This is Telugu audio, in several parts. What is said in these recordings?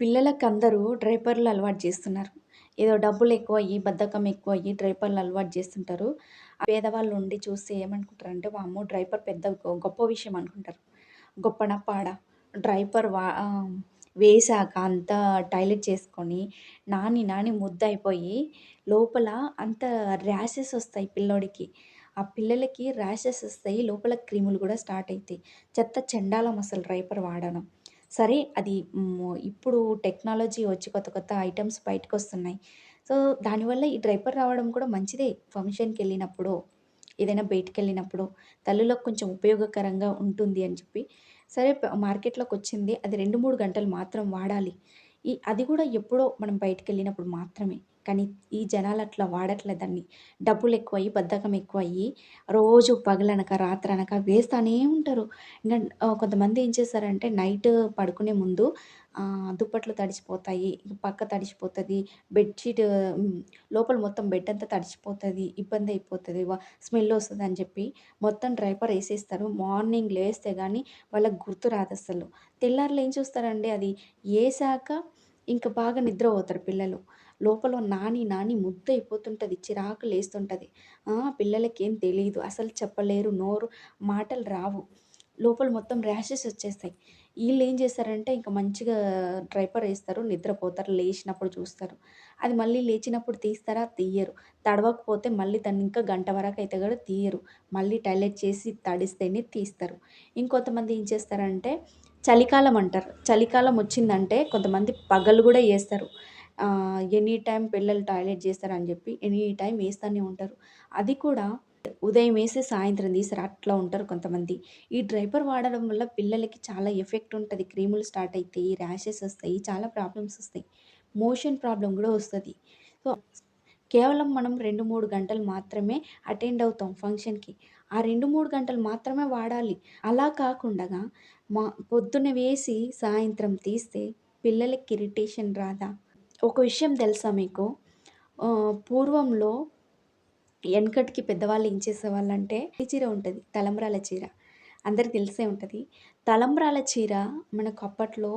పిల్లలకి అందరూ డ్రైపర్లు అలవాటు చేస్తున్నారు. ఏదో డబ్బులు ఎక్కువయ్యి, బద్ధకం ఎక్కువయ్యి డ్రైపర్లు అలవాటు చేస్తుంటారు. పేదవాళ్ళు ఉండి చూస్తే ఏమనుకుంటారంటే, వాము డ్రైపర్ పెద్ద గొప్ప విషయం అనుకుంటారు. గొప్ప పాడా? డ్రైపర్ వా వేసాక వేశాక అంతా టైలెట్ చేసుకొని, నాని నాని ముద్దయిపోయి, లోపల అంత ర్యాషెస్ వస్తాయి పిల్లోడికి. ఆ పిల్లలకి ర్యాషెస్ వస్తాయి లోపల క్రీములు కూడా స్టార్ట్ అవుతాయి చెత్త చెండాలం అసలు డ్రైపర్ వాడడం. సరే అది ఇప్పుడు టెక్నాలజీ వచ్చి కొత్త కొత్త ఐటమ్స్ బయటకు వస్తున్నాయి సో, దానివల్ల ఈ డ్రైపర్ రావడం కూడా మంచిదే. ఫంక్షన్కి వెళ్ళినప్పుడు ఏదైనా బయటికెళ్ళినప్పుడు తల్లులకు కొంచెం ఉపయోగకరంగా ఉంటుంది అని చెప్పి, సరే మార్కెట్లోకి వచ్చింది అది 2, 3 గంటలు మాత్రం వాడాలి. ఈ అది కూడా ఎప్పుడో మనం బయటికెళ్ళినప్పుడు మాత్రమే. కానీ ఈ జనాలు అట్లా వాడట్లేదండి దాన్ని. డబ్బులెక్కువయ్యి, బద్ధకం ఎక్కువయ్యి, రోజు పగలనక, రాత్రనక వేస్తూనే ఉంటారు. ఇంకా కొంతమంది ఏం చేస్తారంటే నైట్ పడుకునే ముందు దుప్పట్లు తడిచిపోతాయి పక్క తడిచిపోతుంది బెడ్‌షీట్ లోపల మొత్తం బెడ్ అంతా తడిచిపోతుంది ఇబ్బంది అయిపోతుంది స్మెల్ వస్తుంది అని చెప్పి మొత్తం డ్రైపర్ వేసేస్తారు మార్నింగ్ లేస్తే కానీ వాళ్ళకి గుర్తు రాదు అసలు తెల్లారులు ఏం చూస్తారండి అది వేసాక ఇంక బాగా నిద్రపోతారు పిల్లలు. లోపల నాని నాని ముద్ద అయిపోతుంటుంది చిరాకు లేస్తుంటుంది పిల్లలకేం తెలియదు అసలు చెప్పలేరు. నోరు మాటలు రావు. లోపల మొత్తం ర్యాషెస్ వచ్చేస్తాయి. వీళ్ళు ఏం చేస్తారంటే ఇంక మంచిగా డ్రైపర్ వేస్తారు నిద్రపోతారు. లేచినప్పుడు చూస్తారు. అది మళ్ళీ లేచినప్పుడు తీస్తారా? తీయరు. తడవకపోతే మళ్ళీ దాన్ని ఇంకా గంట వరకు అయితే కూడా తీయరు. మళ్ళీ టైలెట్ చేసి తడిస్తేనే తీస్తారు. ఇంకొంతమంది ఏం చేస్తారంటే చలికాలం అంటారు. చలికాలం వచ్చిందంటే కొంతమంది పగలు కూడా వేస్తారు ఎనీ టైం పిల్లలు టాయిలెట్ చేస్తారని చెప్పి ఎనీ టైం వేస్తూనే ఉంటారు. అది కూడా ఉదయం వేసి సాయంత్రం తీస్తారు. అట్లా ఉంటారు కొంతమంది. ఈ డ్రైపర్ వాడడం వల్ల పిల్లలకి చాలా ఎఫెక్ట్ ఉంటుంది క్రీములు స్టార్ట్ అవుతాయి ర్యాషెస్ వస్తాయి చాలా ప్రాబ్లమ్స్ వస్తాయి మోషన్ ప్రాబ్లం కూడా వస్తుంది సో, కేవలం మనం 2, 3 గంటలు మాత్రమే అటెండ్ అవుతాం ఫంక్షన్‌కి. ఆ 2, 3 గంటలు మాత్రమే వాడాలి. అలా కాకుండా మా పొద్దున వేసి సాయంత్రం తీస్తే పిల్లలకి ఇరిటేషన్ రాదా? ఒక విషయం తెలుసా మీకు? పూర్వంలో వెనకటికి పెద్దవాళ్ళు ఏం చేసేవాళ్ళంటే ఈ చీర ఉంటుంది తలంబ్రాల చీర. అందరికి తెలిసే ఉంటుంది తలంబ్రాల చీర మనకు అప్పట్లో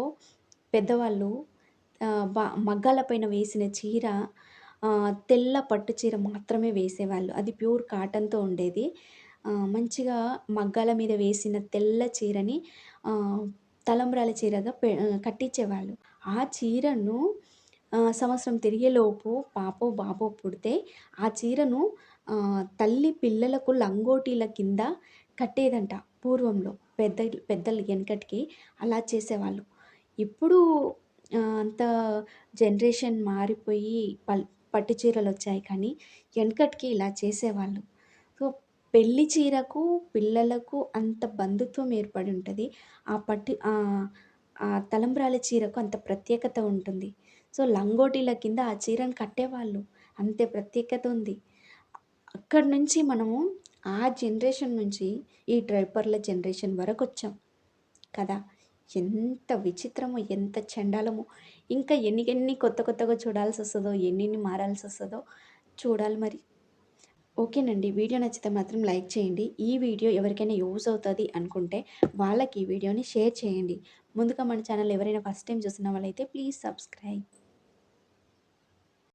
పెద్దవాళ్ళు ఆహ్, మగ్గాల పైన వేసిన చీర తెల్ల పట్టు చీర మాత్రమే వేసేవాళ్ళు. అది ప్యూర్ కాటన్‌తో ఉండేది. మంచిగా మగ్గాల మీద వేసిన తెల్ల చీరని తలంబ్రాల చీరగా పె కట్టించేవాళ్ళు. ఆ చీరను సంవత్సరం తిరిగేలోపు పాపో, బాబో పుడితే ఆ చీరను తల్లి పిల్లలకు లంగోటీల కింద కట్టేదంట పూర్వంలో. పెద్ద పెద్దలు వెనకటికి అలా చేసేవాళ్ళు. ఇప్పుడు అంత జనరేషన్ మారిపోయి పల్ పట్టు చీరలొచ్చాయి కానీ వెనకటికి ఇలా చేసేవాళ్ళు. సో, పెళ్ళి చీరకు, పిల్లలకు అంత బంధుత్వం ఏర్పడి ఉంటుంది ఆ పట్టు ఆ తలంబ్రాల చీరకు అంత ప్రత్యేకత ఉంటుంది. సో, లంగోటీల కింద ఆ చీరను కట్టేవాళ్ళు. అంతే ప్రత్యేకత ఉంది. అక్కడి నుంచి మనము ఆ జనరేషన్ నుంచి ఈ డ్రైపర్ల జనరేషన్ వరకు వచ్చాం కదా! ఎంత విచిత్రమో, ఎంత చండాలమో ఇంకా ఎన్ని ఎన్ని కొత్త కొత్తగా చూడాల్సి వస్తుందో ఎన్నిన్ని మారాల్సి వస్తుందో చూడాలి మరి. ఓకేనండి. వీడియో నచ్చితే మాత్రం లైక్ చేయండి. ఈ వీడియో ఎవరికైనా యూజ్ అవుతుంది అనుకుంటే వాళ్ళకి ఈ వీడియోని షేర్ చేయండి. ముందుగా మన ఛానల్ ఎవరైనా ఫస్ట్ టైం చూసిన వాళ్ళైతే ప్లీజ్ సబ్స్క్రైబ్.